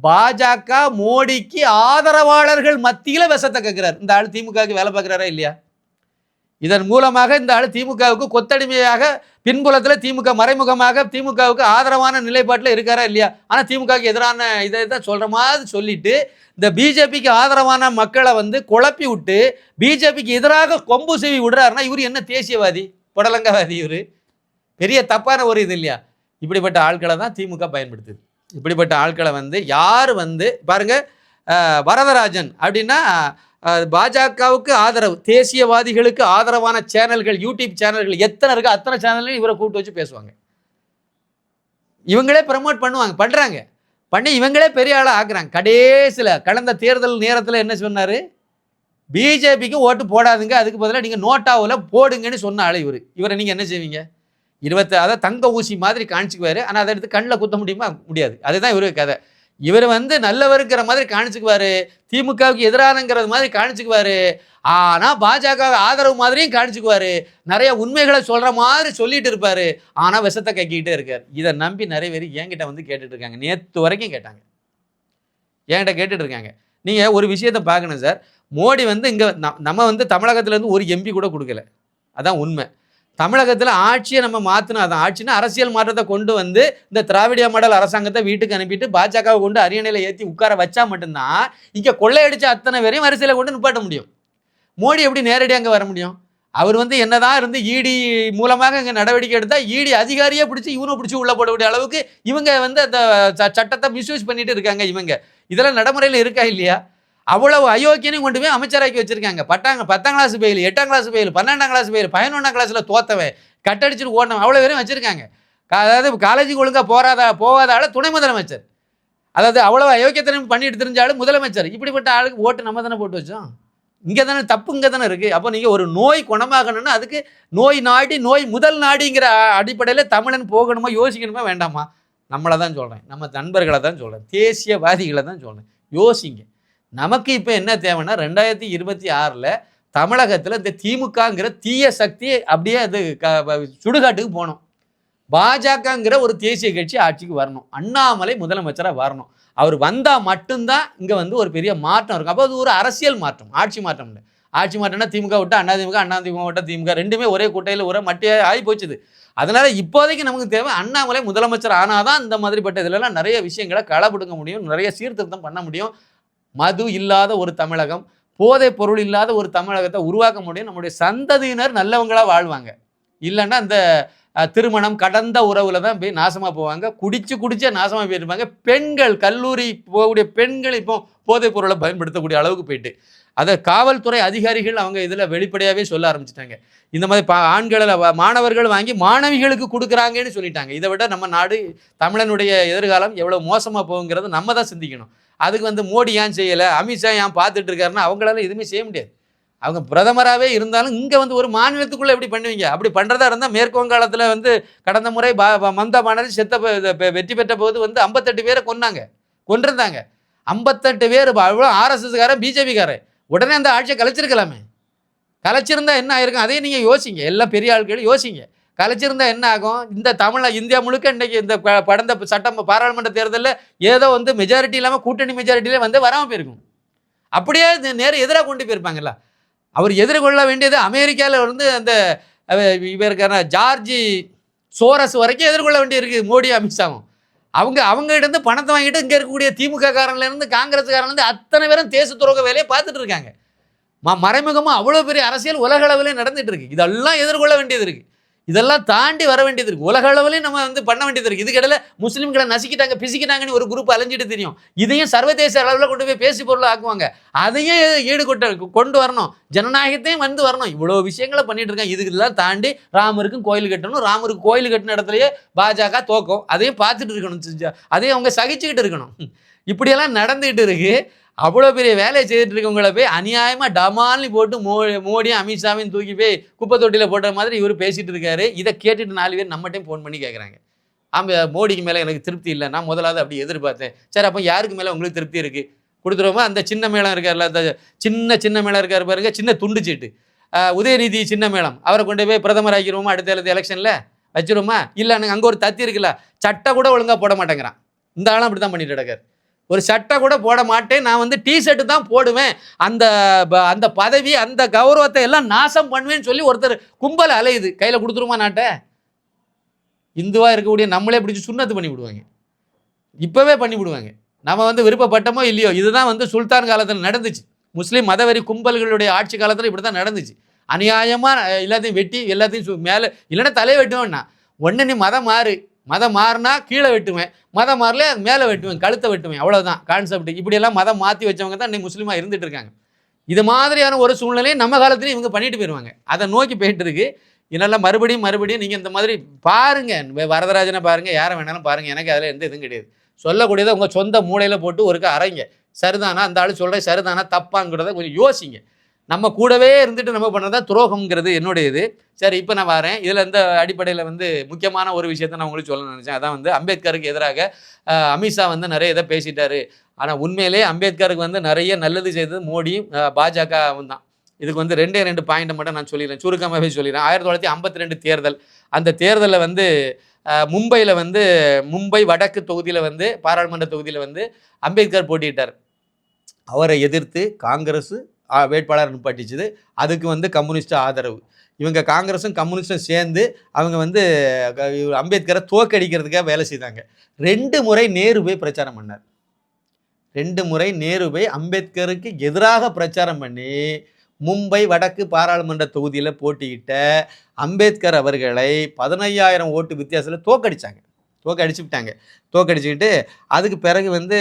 பாஜக மோடிக்கு ஆதரவாளர்கள் மத்தியில் விஷத்தை கேட்குறாரு இந்த ஆள் திமுகவுக்கு வேலை பார்க்குறாரா இல்லையா? இதன் மூலமாக இந்த ஆள் திமுகவுக்கு கொத்தடிமையாக பின்புலத்தில் திமுக மறைமுகமாக திமுகவுக்கு ஆதரவான நிலைப்பாட்டில் இருக்காரா இல்லையா? ஆனால் திமுகவுக்கு எதிரான இதை தான் சொல்கிற மாதிரி சொல்லிட்டு இந்த பிஜேபிக்கு ஆதரவான மக்களை வந்து குழப்பி விட்டு பிஜேபிக்கு எதிராக கொம்பு செவி விடுறாருன்னா இவர் என்ன தேசியவாதி? புடலங்கவாதி இவர். பெரிய தப்பான ஒரு இது இல்லையா? இப்படிப்பட்ட ஆட்களை தான் திமுக பயன்படுத்துது. இப்படிப்பட்ட ஆட்களை வந்து யார் வந்து பாருங்கள் வரதராஜன் அப்படின்னா பாஜகவுக்கு ஆதரவு. தேசியவாதிகளுக்கு ஆதரவான சேனல்கள் யூடியூப் சேனல்கள் எத்தனை இருக்கோ அத்தனை சேனல்லையும் இவரை கூப்பிட்டு வச்சு பேசுவாங்க. இவங்களே ப்ரமோட் பண்ணுவாங்க பண்ணுறாங்க பண்ணி இவங்களே பெரிய ஆளாக ஆக்குறாங்க. கடைசியில் கடந்த தேர்தல் நேரத்தில் என்ன சொன்னார்? பிஜேபிக்கு ஓட்டு போடாதுங்க அதுக்கு பதிலாக நீங்கள் நோட்டாவில் போடுங்கன்னு சொன்ன ஆள் இவர். இவரை நீங்கள் என்ன செய்வீங்க? இருபத்தி அதை தங்க ஊசி மாதிரி காணிச்சிக்குவார் ஆனால் அதை எடுத்து கண்ணில் குத்த முடியுமா? முடியாது. அதுதான் இவருக்கு கதை. இவர் வந்து நல்லவருங்கிற மாதிரி காணிச்சுக்குவாரு. திமுகவுக்கு எதிரானங்கிறது மாதிரி காணிச்சுக்குவாரு. ஆனால் பாஜக ஆதரவு மாதிரியும் காணிச்சுக்குவாரு. நிறைய உண்மைகளை சொல்கிற மாதிரி சொல்லிட்டு இருப்பாரு. ஆனால் விஷத்தை கக்கிக்கிட்டே இருக்கார். இதை நம்பி நிறைய பேர் என்கிட்ட வந்து கேட்டுட்டு இருக்காங்க. நேற்று வரைக்கும் கேட்டாங்க. என்கிட்ட கேட்டுட்டு இருக்காங்க. நீங்கள் ஒரு விஷயத்தை பார்க்கணும் சார். மோடி வந்து இங்கே நம்ம வந்து தமிழகத்துலேருந்து ஒரு எம்பி கூட கொடுக்கல. அதான் உண்மை. தமிழகத்தில் ஆட்சியை நம்ம மாற்றினா அதான் ஆட்சினா அரசியல் மாற்றத்தை கொண்டு வந்து இந்த திராவிடிய மாடல் அரசாங்கத்தை வீட்டுக்கு அனுப்பிட்டு பாஜகவை கொண்டு அரியணையில் ஏற்றி உட்கார வச்சா மட்டும்தான் இங்கே கொள்ளையடிச்ச அத்தனை பேரையும் வரிசையில் கொண்டு நிப்பாட்ட முடியும். மோடி எப்படி நேரடியாக அங்கே வர முடியும்? அவர் வந்து என்னதான் இருந்து இடி மூலமாக இங்கே நடவடிக்கை எடுத்தால் இடி அதிகாரியே பிடிச்சி இவனை பிடிச்சி உள்ள போடக்கூடிய அளவுக்கு இவங்க வந்து அந்த ச- சட்டத்தை மிஸ்யூஸ் பண்ணிட்டு இருக்காங்க இவங்க. இதெல்லாம் நடைமுறையில் இருக்கா இல்லையா? அவ்வளவு அயோக்கியனையும் கொண்டு போய் அமைச்சராக்கி வச்சிருக்காங்க. பட்டாங்க பத்தாம் கிளாஸ் பெயில் எட்டாம் கிளாஸ் பெயில் பன்னெண்டாம் கிளாஸ் பெயில் பதினொன்றாம் கிளாஸில் தோத்தவன். கட்டடிச்சுட்டு ஓடணும். அவ்வளோ பேரும் வச்சிருக்காங்க. அதாவது காலேஜுக்கு ஒழுங்காக போகாத போகாத ஆள் துணை முதலமைச்சர். அதாவது அவ்வளோ அயோக்கியத்தனம் பண்ணிட்டு தெரிஞ்சாலும் முதலமைச்சர். இப்படிப்பட்ட ஆளுக்கு ஓட்டு நம்ம தானே போட்டு வச்சோம். இங்கே தானே தப்பு இங்கே தானே இருக்குது அப்போ நீங்கள் ஒரு நோய் குணமாகணும்னா அதுக்கு நோய் நாடி நோய் முதல் நாடிங்கிற அடிப்படையில் தமிழன் போகணுமா யோசிக்கணுமா வேண்டாமா? நம்மளை தான் சொல்கிறேன் நம்ம நண்பர்களை தான் சொல்கிறேன் தேசியவாதிகளை தான் சொல்கிறேன் யோசிங்க. நமக்கு இப்போ என்ன தேவைன்னா ரெண்டாயிரத்தி இருபத்தி ஆறில் தமிழகத்தில் இந்த திமுகங்கிற தீய சக்தி அப்படியே அது க சுடுகாட்டுக்கு போகணும். பாஜகங்கிற ஒரு தேசிய கட்சி ஆட்சிக்கு வரணும். அண்ணாமலை முதலமைச்சராக வரணும். அவர் வந்தால் மட்டும்தான் இங்கே வந்து ஒரு பெரிய மாற்றம் இருக்கும். அப்போ அது ஒரு அரசியல் மாற்றம் ஆட்சி மாற்றம் இல்லை. ஆட்சி மாற்றம்னா திமுக விட்டு அண்ணா திமுக அண்ணா திமுக விட்டா திமுக ரெண்டுமே ஒரே கூட்டையில் ஒரே மட்டியாக ஆகி போச்சுது. அதனால் இப்போதைக்கு நமக்கு தேவை அண்ணாமலை முதலமைச்சர் ஆனாதான் இந்த மாதிரிப்பட்ட இதுலலாம் நிறைய விஷயங்களை களப்படுங்க முடியும் நிறைய சீர்திருத்தம் பண்ண முடியும். மது இல்லாத ஒரு தமிழகம் போதைப் பொருள் இல்லாத ஒரு தமிழகத்தை உருவாக்க முடியும். நம்முடைய சந்ததியினர் நல்லவங்களாக வாழ்வாங்க. இல்லைன்னா அந்த திருமணம் கடந்த உறவுல தான் போய் நாசமாக போவாங்க. குடிச்சு குடிச்சே நாசமாக போயிருப்பாங்க. பெண்கள் கல்லூரி போகக்கூடிய பெண்கள் இப்போ போதைப் பொருளை பயன்படுத்தக்கூடிய அளவுக்கு போயிட்டு. அதை காவல்துறை அதிகாரிகள் அவங்க இதில் வெளிப்படையாகவே சொல்ல ஆரம்பிச்சிட்டாங்க. இந்த மாதிரி பா ஆண்களை வ- மாணவர்கள் வாங்கி மாணவிகளுக்கு கொடுக்குறாங்கன்னு சொல்லிட்டாங்க. இதை விட நம்ம நாடு தமிழனுடைய எதிர்காலம் எவ்வளோ மோசமாக போகுங்கிறத நம்ம தான் சிந்திக்கணும். அதுக்கு வந்து மோடி ஏன் செய்யலை? அமித்ஷா ஏன் பார்த்துட்டு இருக்காருன்னா அவங்களால எதுவுமே செய்ய முடியாது. அவங்க பிரதமராகவே இருந்தாலும் இங்கே வந்து ஒரு மாநிலத்துக்குள்ளே எப்படி பண்ணுவீங்க? அப்படி பண்ணுறதா இருந்தால் மேற்கு வங்காளத்தில் வந்து கடந்த முறை பா மம்தா பானர்ஜி செத்த வெற்றி பெற்ற போது வந்து ஐம்பத்தெட்டு பேரை கொன்னாங்க. கொண்டிருந்தாங்க ஐம்பத்தெட்டு பேர் அவ்வளோ ஆர்எஸ்எஸ்காரன் பிஜேபிக்காரன் உடனே அந்த ஆட்சியை கலைச்சிருக்கலாமே. கலைச்சிருந்தா என்ன ஆயிருக்கும்? அதையும் நீங்கள் யோசிங்க. எல்லாம் பெரிய ஆட்கள் யோசிங்க. கலைச்சிருந்தா என்ன ஆகும்? இந்த தமிழ இந்தியா முழுக்க இன்னைக்கு இந்த படந்த சட்டம் பாராளுமன்ற தேர்தலில் ஏதோ வந்து மெஜாரிட்டி இல்லாமல் கூட்டணி மெஜாரிட்டியில வந்து வராமல் போயிருக்கும். அப்படியே நேரம் எதிராக கொண்டு போயிருப்பாங்கல்ல. அவர் எதிர்கொள்ள வேண்டியது அமெரிக்காவில் வந்து அந்த இவருக்கான ஜார்ஜி சோரஸ் வரைக்கும் எதிர்கொள்ள வேண்டியிருக்கு மோடி அமித்ஷாவும் அவங்க அவங்ககிட்ட இருந்து பணத்தை வாங்கிட்டு இங்கே இருக்கக்கூடிய திமுக காரன்லேருந்து இருந்து காங்கிரஸ்காரங்கள்ல அத்தனை பேரும் தேச துரோக வேலையை பார்த்துட்டு இருக்காங்க. ம மறைமுகமாக அவ்வளோ பெரிய அரசியல் உலக அளவிலே நடந்துட்டு இருக்கு. இதெல்லாம் எதிர்கொள்ள வேண்டியது இருக்குது இதெல்லாம் தாண்டி வர வேண்டியது இருக்கு. உலக அளவுலையும் நம்ம வந்து பண்ண வேண்டியது இருக்கு. இதுக்கிடையில முஸ்லீம்களை நசிக்கிட்டாங்க பிசிக்கிட்டாங்கன்னு ஒரு குரூப் அலைஞ்சிட்டு தெரியும். இதையும் சர்வதேச அளவில் கொண்டு போய் பேசி பொருள் ஆக்குவாங்க. அதையும் ஈடுகொட்ட கொண்டு வரணும். ஜனநாயகத்தையும் வந்து வரணும். இவ்வளோ விஷயங்களை பண்ணிட்டு இருக்காங்க. இதுக்கெல்லாம் தாண்டி ராமருக்கும் கோயில் கட்டணும். ராமருக்கு கோயில் கட்டின இடத்துலயே பாஜக தோக்கம். அதையும் பார்த்துட்டு இருக்கணும். அதையும் அவங்க சகிச்சுக்கிட்டு இருக்கணும். இப்படியெல்லாம் நடந்துகிட்டு இருக்கு. அவ்வளோ பெரிய வேலையை செய்துட்டு இருக்கவங்கள போய் அநியாயமாக டமால்னு போட்டு மோ மோடியும் அமித்ஷாவையும் தூக்கி போய் குப்பை தொட்டியில் போட்ட மாதிரி இவர் பேசிகிட்டு இருக்காரு. இதை கேட்டுட்டு நாலு பேர் நம்மகிட்டையும் ஃபோன் பண்ணி கேட்குறாங்க ஆமாம் மோடிக்கு மேலே எனக்கு திருப்தி இல்லை நான் முதலாவது அப்படி எதிர்பார்த்தேன். சரி அப்போ யாருக்கு மேலே உங்களுக்கு திருப்தி இருக்குது கொடுத்துருவோமா? அந்த சின்ன மேளம் இருக்கார்ல அந்த சின்ன சின்ன மேளம் இருக்கார் பாருங்க சின்ன துண்டு சீட்டு. உதயநிதி சின்ன மேளம். அவரை கொண்டு போய் பிரதமர் ஆக்கிடுவோமா அடுத்த எலெக்ஷனில்? வச்சிருவோமா? இல்லை அங்கே ஒரு தத்தி இருக்குல்ல சட்டை கூட ஒழுங்காக போட மாட்டேங்கிறான். இந்த ஆளும் அப்படி தான் பண்ணிட்டு கிடக்காரு ஒரு சட்டை கூட போட மாட்டேன். நான் வந்து டிஷர்ட்டு தான் போடுவேன். அந்த ப- அந்த பதவி அந்த கௌரவத்தை எல்லாம் நாசம் பண்ணுவேன்னு சொல்லி ஒருத்தர் கும்பல் அலையுது. கையில் கொடுத்துருமா நாட்டை? இந்துவாக இருக்கக்கூடிய நம்மளே பிடிச்சி சுண்ணத்து பண்ணி விடுவாங்க. இப்போவே பண்ணி விடுவாங்க. நம்ம வந்து விருப்பப்பட்டமோ இல்லையோ இதுதான் வந்து சுல்தான் காலத்தில் நடந்துச்சு. முஸ்லீம் மதவெறி கும்பல்களுடைய ஆட்சி காலத்தில் இப்படி தான் நடந்துச்சு அநியாயமாக எல்லாத்தையும் வெட்டி எல்லாத்தையும் சு- மேலே இல்லைன்னா தலையை வெட்டுவேன்னா ஒன்று நீ மதம் மாறு. மதம் மாறினா கீழே வெட்டுவேன். மதம் மாறல மேலே வெட்டுவேன் கழுத்தை வெட்டுவேன். அவ்வளோதான் கான்செப்ட் இப்படியெல்லாம் மதம் மாற்றி வச்சவங்க தான் இன்னைக்கு முஸ்லீமாக இருந்துட்டு இருக்காங்க. இது மாதிரியான ஒரு சூழ்நிலையை நம்ம காலத்துலையும் இவங்க பண்ணிட்டு போயிடுவாங்க அதை நோக்கி போயிட்டு இருக்கு இதெல்லாம் மறுபடியும் மறுபடியும் நீங்கள் இந்த மாதிரி பாருங்கள் வரதராஜனை பாருங்க யாரை வேணாலும் பாருங்கள் எனக்கு அதில் எந்த இதுவும் கிடையாது. சொல்லக்கூடியதை உங்கள் சொந்த மூளையில் போட்டு ஒருக்க அரைங்க. சரிதானா? அந்த ஆள் சொல்கிற சரிதானா? தப்பாங்கிறத கொஞ்சம் யோசிங்க. நம்ம கூடவே இருந்துட்டு நம்ம பண்ணுறதா துரோகம்ங்கிறது என்னுடைய இது சரி இப்போ நான் வரேன். இதில் இந்த அடிப்படையில் வந்து முக்கியமான ஒரு விஷயத்தை நான் உங்களுக்கு சொல்ல நினச்சேன். அதான் வந்து அம்பேத்கருக்கு எதிராக அமித்ஷா வந்து நிறைய இதை பேசிட்டாரு. ஆனால் உண்மையிலே அம்பேத்கருக்கு வந்து நிறைய நல்லது செய்தது மோடி அஹ், பாஜகவும் தான் இதுக்கு வந்து ரெண்டே ரெண்டு பாயிண்ட்டை மட்டும் நான் சொல்லிடுறேன். சுருக்கமாகவே சொல்லிடுறேன். ஆயிரத்தி தொள்ளாயிரத்தி ஐம்பத்தி ரெண்டு தேர்தல். அந்த தேர்தலில் வந்து மும்பையில் வந்து மும்பை வடக்கு தொகுதியில் வந்து பாராளுமன்ற தொகுதியில் வந்து அம்பேத்கர் போட்டியிட்டார். அவரை எதிர்த்து காங்கிரஸ் வேட்பாளர் நிப்பாட்டிச்சுது. அதுக்கு வந்து கம்யூனிஸ்ட் ஆதரவு. இவங்க காங்கிரஸும் கம்யூனிஸ்டும் சேர்ந்து அவங்க வந்து இவர் அம்பேத்கரை தோக்கடிக்கிறதுக்காக வேலை செய்தாங்க. ரெண்டு முறை நேரு போய் பிரச்சாரம் பண்ணார். ரெண்டு முறை நேரு போய் அம்பேத்கருக்கு எதிராக பிரச்சாரம் பண்ணி மும்பை வடக்கு பாராளுமன்ற தொகுதியில் போட்டியிட்ட அம்பேத்கர் அவர்களை பதினையாயிரம் ஓட்டு வித்தியாசத்தில் தோக்கடிச்சாங்க தோக்கடிச்சு விட்டாங்க. தோக்கடிச்சுக்கிட்டு அதுக்கு பிறகு வந்து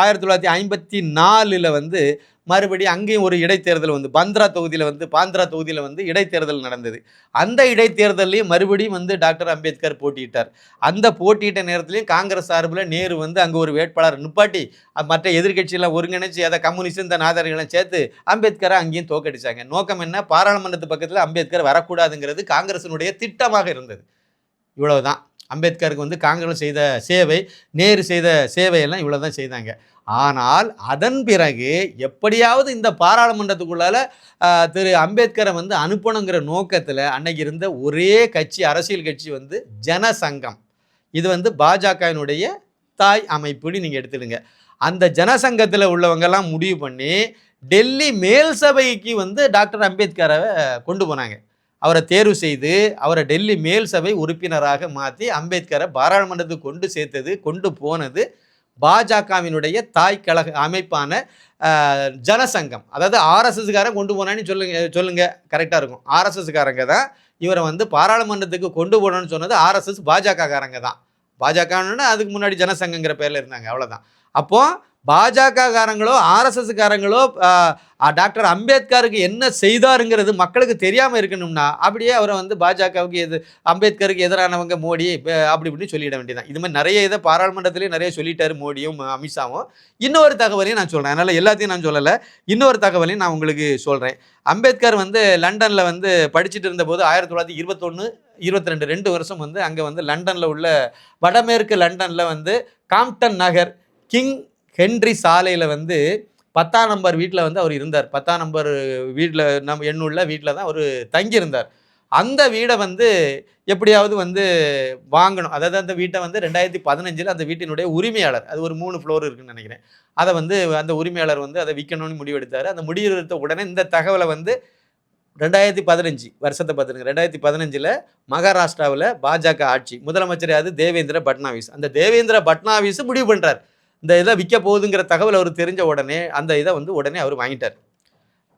ஆயிரத்தி தொள்ளாயிரத்தி ஐம்பத்தி நாலில் வந்து மறுபடியும் அங்கேயும் ஒரு இடைத்தேர்தல் வந்து பந்த்ரா தொகுதியில் வந்து பாந்த்ரா தொகுதியில் வந்து இடைத்தேர்தல் நடந்தது. அந்த இடைத்தேர்தல்லையும் மறுபடியும் வந்து டாக்டர் அம்பேத்கர் போட்டியிட்டார். அந்த போட்டியிட்ட நேரத்துலையும் காங்கிரஸ் சார்பில் நேரு வந்து அங்கே ஒரு வேட்பாளர் நிப்பாட்டி மற்ற எதிர்க்கட்சியெல்லாம் ஒருங்கிணைச்சு அதை கம்யூனிஸ்ட் இந்த நாதாரிகளை சேர்த்து அம்பேத்கரை அங்கேயும் தோக்கடிச்சாங்க. நோக்கம் என்ன? பாராளுமன்றத்து பக்கத்தில் அம்பேத்கர் வரக்கூடாதுங்கிறது காங்கிரசினுடைய திட்டமாக இருந்தது. இவ்வளவுதான். அம்பேத்கருக்கு வந்து காங்கிரஸ் செய்த சேவை நேரு செய்த சேவையெல்லாம் இவ்வளோ தான் செய்தாங்க. ஆனால் அதன் பிறகு எப்படியாவது இந்த பாராளுமன்றத்துக்குள்ளால திரு அம்பேத்கரை வந்து அனுப்பணுங்கிற நோக்கத்தில் அன்னைக்கு இருந்த ஒரே கட்சி அரசியல் கட்சி வந்து ஜனசங்கம். இது வந்து பாஜகவினுடைய தாய் அமைப்புன்னு நீங்கள் எடுத்துடுங்க. அந்த ஜனசங்கத்தில் உள்ளவங்கெல்லாம் முடிவு பண்ணி டெல்லி மேல் சபைக்கு வந்து டாக்டர் அம்பேத்கரை கொண்டு போனாங்க. அவரை தேர்வு செய்து அவரை டெல்லி மேல் சபை உறுப்பினராக மாற்றி அம்பேத்கரை பாராளுமன்றத்துக்கு கொண்டு சேர்த்தது கொண்டு போனது பாஜகவினுடைய தாய் கழக அமைப்பான ஜனசங்கம். அதாவது ஆர்எஸ்எஸ்காரன் கொண்டு போனான்னு சொல்லுங்க சொல்லுங்க. கரெக்டாக இருக்கும். ஆர்எஸ்எஸ்காரங்க தான் இவரை வந்து பாராளுமன்றத்துக்கு கொண்டு போனோன்னு சொன்னது ஆர்எஸ்எஸ் பாஜகக்காரங்க தான். பாஜகன்னு அதுக்கு முன்னாடி ஜனசங்கங்கிற பேரில் இருந்தாங்க. அவ்வளோதான் அப்போது பாஜககாரங்களோ ஆர்எஸ்எஸ்காரங்களோ டாக்டர் அம்பேத்கருக்கு என்ன செய்தாருங்கிறது மக்களுக்கு தெரியாமல் இருக்கணும்னா அப்படியே அவரை வந்து பாஜகவுக்கு எது அம்பேத்கருக்கு எதிரானவங்க மோடி அப்படி இப்படின்னு சொல்லிட வேண்டியதான் இது மாதிரி நிறைய இதை பாராளுமன்றத்திலேயே நிறைய சொல்லிட்டாரு மோடியும் அமித்ஷாவும். இன்னொரு தகவலையும் நான் சொல்கிறேன் அதனால் எல்லாத்தையும் நான் சொல்லலை. இன்னொரு தகவலையும் நான் உங்களுக்கு சொல்கிறேன் அம்பேத்கர் வந்து லண்டனில் வந்து படிச்சுட்டு இருந்தபோது ஆயிரத்தி தொள்ளாயிரத்தி இருபத்தொன்று இருபத்தி ரெண்டு ரெண்டு வருஷம் வந்து அங்கே வந்து லண்டனில் உள்ள வடமேற்கு லண்டனில் வந்து காம்ப்டன் நகர் கிங் ஹென்றி சாலையில் வந்து பத்தாம் நம்பர் வீட்டில் வந்து அவர் இருந்தார். பத்தாம் நம்பர் வீட்டில் நம்ம எண்ணுள்ள வீட்டில் தான் அவர் தங்கியிருந்தார். அந்த வீடை வந்து எப்படியாவது வந்து வாங்கணும். அதாவது அந்த வீட்டை வந்து ரெண்டாயிரத்தி பதினஞ்சில் அந்த வீட்டினுடைய உரிமையாளர் அது ஒரு மூணு ஃப்ளோர் இருக்குன்னு நினைக்கிறேன். அதை வந்து அந்த உரிமையாளர் வந்து அதை விற்கணும்னு முடிவெடுத்தார். அந்த முடிவெடுத்த உடனே இந்த தகவலை வந்து ரெண்டாயிரத்தி பதினஞ்சு வருஷத்தை பார்த்துருங்க ரெண்டாயிரத்தி பதினஞ்சில் மகாராஷ்டிராவில் பாஜக ஆட்சி. முதலமைச்சர் யாரு? தேவேந்திர பட்னாவிஸ். அந்த தேவேந்திர பட்னாவிஸ் முடிவு பண்ணுறார் இந்த இதை விற்க போகுதுங்கிற தகவல் அவர் தெரிஞ்ச உடனே அந்த இதை வந்து உடனே அவர் வாங்கிட்டார்.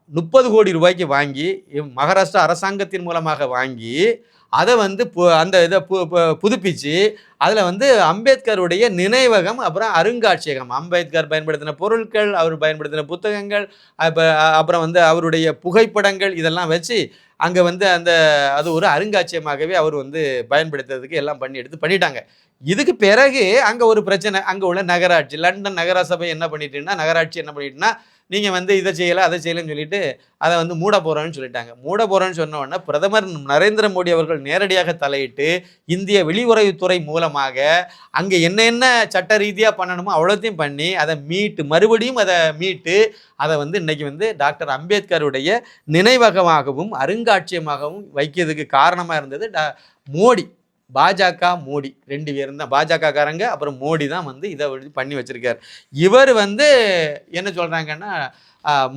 முப்பது கோடி ரூபாய்க்கு வாங்கி மகாராஷ்டிரா அரசாங்கத்தின் மூலமாக வாங்கி அதை வந்து பு- அந்த இதை பு பு- புதுப்பிச்சு அதில் வந்து அம்பேத்கருடைய நினைவகம் அப்புறம் அருங்காட்சியகம் அம்பேத்கர் பயன்படுத்தின பொருட்கள் அவர் பயன்படுத்தின புத்தகங்கள் அப்புறம் வந்து அவருடைய புகைப்படங்கள் இதெல்லாம் வச்சு அங்கே வந்து அந்த அது ஒரு அருங்காட்சியகமாகவே அவர் வந்து பயன்படுத்துறதுக்கு எல்லாம் பண்ணி எடுத்து பண்ணிட்டாங்க. இதுக்கு பிறகு அங்கே ஒரு பிரச்சனை அங்கே உள்ள நகராட்சி லண்டன் நகரசபை என்ன பண்ணிட்டுன்னா நகராட்சி என்ன பண்ணிட்டுன்னா நீங்கள் வந்து இதை செய்யலை அதை செய்யலைன்னு சொல்லிட்டு அதை வந்து மூட போகிறோன்னு சொல்லிட்டாங்க. மூட போகிறோன்னு சொன்ன உடனே பிரதமர் நரேந்திர மோடி அவர்கள் நேரடியாக தலையிட்டு இந்திய வெளியுறவுத்துறை மூலமாக அங்கே என்னென்ன சட்ட ரீதியாக பண்ணணுமோ அவ்வளோத்தையும் பண்ணி அதை மீட்டு மறுபடியும் அதை மீட்டு அதை வந்து இன்றைக்கி வந்து டாக்டர் அம்பேத்கருடைய நினைவகமாகவும் அருங்காட்சியகமாகவும் வைக்கிறதுக்கு காரணமாக இருந்தது டா- மோடி. பாஜக மோடி ரெண்டு பேரும் தான். பாஜக காரங்க அப்புறம் மோடி தான் வந்து இதை பண்ணி வச்சுருக்கார். இவர் வந்து என்ன சொல்கிறாங்கன்னா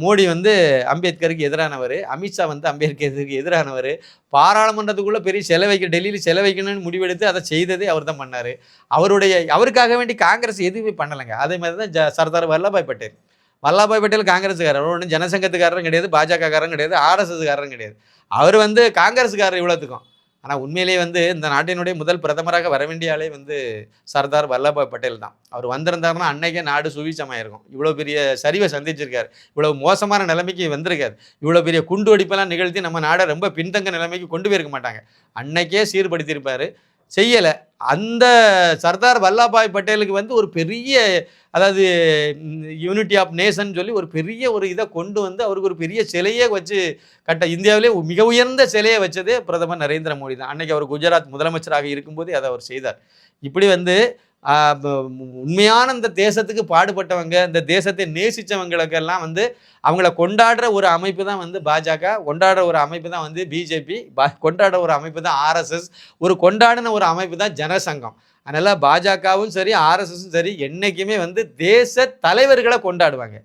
மோடி வந்து அம்பேத்கருக்கு எதிரானவர் அமித்ஷா வந்து அம்பேத்கருக்கு எதிரானவர். பாராளுமன்றத்துக்குள்ளே பெரிய செலவைக்க வைக்க டெல்லியில் செலவைக்கணும்னு முடிவெடுத்து அதை செய்ததே அவர் தான் பண்ணார். அவருடைய அவருக்காக வேண்டி காங்கிரஸ் எதுவுமே பண்ணலைங்க. அதே மாதிரி தான் ஜ சர்தார் வல்லபாய் பட்டேல். வல்லபாய் பட்டேல் காங்கிரஸுக்காரர் ஒன்றும் ஜனசங்கத்துக்காரரும் கிடையாது பாஜக காரரும் கிடையாது ஆர்எஸ்எஸ்காரரும் கிடையாது. அவர் வந்து காங்கிரஸுக்காரர் இவ்வளோத்துக்கும் ஆனால் உண்மையிலேயே வந்து இந்த நாட்டினுடைய முதல் பிரதமராக வர வேண்டிய ஆளே வந்து சர்தார் வல்லபாய் பட்டேல் தான். அவர் வந்திருந்தாருன்னா அன்னைக்கே நாடு சுவிச்சமாயிருக்கும். இவ்வளோ பெரிய சரிவை சந்திச்சிருக்காரு. இவ்வளோ மோசமான நிலைமைக்கு வந்திருக்காரு. இவ்வளோ பெரிய குண்டு வெடிப்பெல்லாம் நிகழ்த்தி நம்ம நாடை ரொம்ப பின்தங்க நிலைமைக்கு கொண்டு போயிருக்க மாட்டாங்க. அன்னைக்கே சீர்படுத்தியிருப்பார். செய்யலை. அந்த சர்தார் வல்லபாய் பட்டேலுக்கு வந்து ஒரு பெரிய அதாவது யூனிட்டி ஆஃப் நேஷன் சொல்லி ஒரு பெரிய ஒரு இதை கொண்டு வந்து அவருக்கு ஒரு பெரிய சிலையே வச்சு கட்ட இந்தியாவிலே மிக உயர்ந்த சிலையை வச்சதே பிரதமர் நரேந்திர மோடி தான். அன்னைக்கு அவர் குஜராத் முதலமைச்சராக இருக்கும்போது அதை அவர் செய்தார். இப்படி வந்து உண்மையான இந்த தேசத்துக்கு பாடுபட்டவங்க இந்த தேசத்தை நேசித்தவங்களுக்கெல்லாம் வந்து அவங்கள கொண்டாடுற ஒரு அமைப்பு தான் வந்து பாஜக. கொண்டாடுற ஒரு அமைப்பு தான் வந்து பிஜேபி கொண்டாடுற ஒரு அமைப்பு தான் ஆர்எஸ்எஸ் ஒரு கொண்டாடின ஒரு அமைப்பு தான் ஜனசங்கம். அதனால் பாஜகவும் சரி ஆர்எஸ்எஸும் சரி என்றைக்குமே வந்து தேச தலைவர்களை கொண்டாடுவாங்க.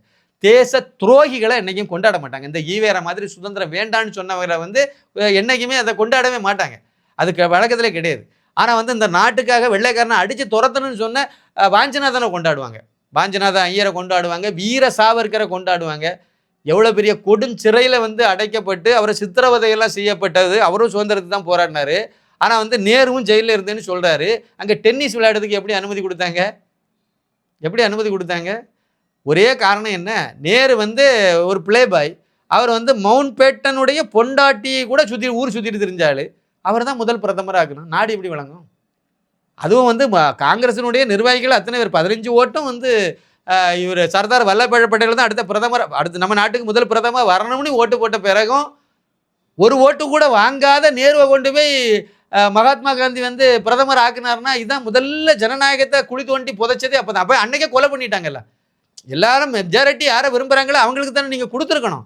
தேச துரோகிகளை என்றைக்கும் கொண்டாட மாட்டாங்க. இந்த ஈவேர மாதிரி சுதந்திரம் வேண்டான்னு சொன்னவங்களை வந்து என்றைக்குமே என்னைக்குமே அதை கொண்டாடவே மாட்டாங்க. அதுக்கு வழக்கத்திலே கிடையாது. ஆனால் வந்து இந்த நாட்டுக்காக வெள்ளைக்காரனை அடித்து துரத்தணும்னு சொன்ன வாஞ்சநாதனை வாஞ்சிநாதனை கொண்டாடுவாங்க. வாஞ்சநாதன் ஐயரை கொண்டாடுவாங்க வீர சாவர்கரை கொண்டாடுவாங்க. எவ்வளோ பெரிய கொடும் சிறையில் வந்து அடைக்கப்பட்டு அவரை சித்திரவதையெல்லாம் செய்யப்பட்டது. அவரும் சுதந்திரத்துக்கு தான் போராடினார். ஆனால் வந்து நேருவும் ஜெயிலில் இருந்தேன்னு சொல்கிறாரு அங்கே டென்னிஸ் விளையாடுறதுக்கு எப்படி அனுமதி கொடுத்தாங்க? எப்படி அனுமதி கொடுத்தாங்க? ஒரே காரணம் என்ன? நேரு வந்து ஒரு பிளே பாய் அவர் வந்து மவுண்ட் பேட்டனுடைய பொண்டாட்டியை கூட சுற்றி ஊர் சுற்றிட்டு தெரிஞ்சாள் அவர் தான் முதல் பிரதமராக ஆக்கணும் நாடு எப்படி வழங்கும் அதுவும் வந்து ம- காங்கிரசினுடைய நிர்வாகிகள் அத்தனை பேர். பதினஞ்சு ஓட்டும் வந்து இவர் சர்தார் வல்லபாய் பட்டேல் தான் அடுத்த பிரதமர். அடுத்து நம்ம நாட்டுக்கு முதல் பிரதமர் வரணும்னு ஓட்டு போட்ட பிறகும் ஒரு ஓட்டு கூட வாங்காத நேருவை கொண்டு போய் மகாத்மா காந்தி வந்து பிரதமர் ஆக்குனாருன்னா இதுதான் முதல்ல ஜனநாயகத்தை குழி தோண்டி புதைச்சதே அப்போ தான் அப்போ அன்றைக்கே கொலை பண்ணிட்டாங்கல்ல. எல்லாரும் மெஜாரிட்டி யாரை விரும்புகிறாங்களோ அவங்களுக்கு தானே நீங்கள் கொடுத்துருக்கணும்.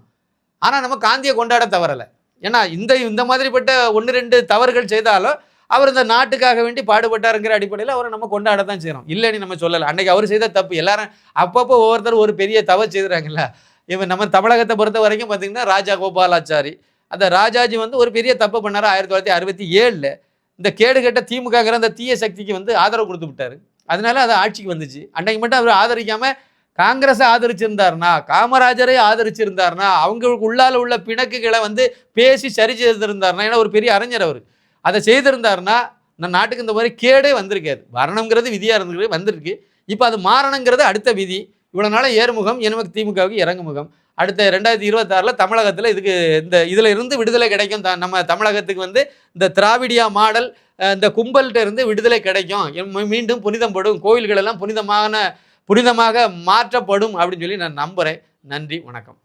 ஆனால் நம்ம காந்தியை கொண்டாட தவறலை. ஏன்னா இந்த இந்த மாதிரிப்பட்ட ஒன்று ரெண்டு தவறுகள் செய்தாலும் அவர் இந்த நாட்டுக்காக வேண்டி பாடுபட்டாருங்கிற அடிப்படையில் அவரை நம்ம கொண்டாட தான் செய்கிறோம் இல்லைன்னு நம்ம சொல்லலை. அன்னைக்கு அவர் செய்த தப்பு. எல்லாரும் அப்பப்போ ஒவ்வொருத்தரும் ஒரு பெரிய தவறு செய்கிறாங்கல்ல இவன் நம்ம தமிழகத்தை பொறுத்த வரைக்கும் பார்த்தீங்கன்னா ராஜா கோபாலாச்சாரி. அந்த ராஜாஜி வந்து ஒரு பெரிய தப்பு பண்ணார். ஆயிரத்தி தொள்ளாயிரத்தி அறுபத்தி ஏழில் இந்த கேடுகெட்ட திமுகங்கிற அந்த தீய சக்திக்கு வந்து ஆதரவு கொடுத்து விட்டார். அதனால அது ஆட்சிக்கு வந்துச்சு. அன்னைக்கு மட்டும் அவர் ஆதரிக்காமல் காங்கிரஸை ஆதரிச்சிருந்தார்னா காமராஜரை ஆதரிச்சிருந்தார்னா அவங்களுக்கு உள்ளால உள்ள பிணக்குகளை வந்து பேசி சரி செய்திருந்தார்னா ஏன்னா ஒரு பெரிய அறிஞர் அவர். அதை செய்திருந்தாருன்னா நம் நாட்டுக்கு இந்த மாதிரி கேடே வந்திருக்காது. வரணுங்கிறது விதியாக இருந்திருக்கு வந்திருக்கு. இப்போ அது மாறணுங்கிறது அடுத்த விதி. இவ்வளோ நாளாக ஏறுமுகம் எனக்கு திமுகவுக்கு இறங்குமுகம். அடுத்த ரெண்டாயிரத்தி இருபத்தாறில் தமிழகத்தில் இதுக்கு இந்த இதில் இருந்து விடுதலை கிடைக்கும். த- நம்ம தமிழகத்துக்கு வந்து இந்த திராவிடியா மாடல் இந்த கும்பல்கிட்ட இருந்து விடுதலை கிடைக்கும். மீண்டும் புனிதம் படும். கோயில்களெல்லாம் புனிதமான புனிதமாக மாற்றப்படும் அப்படின்னு சொல்லி நான் நம்புகிறேன் நன்றி வணக்கம்.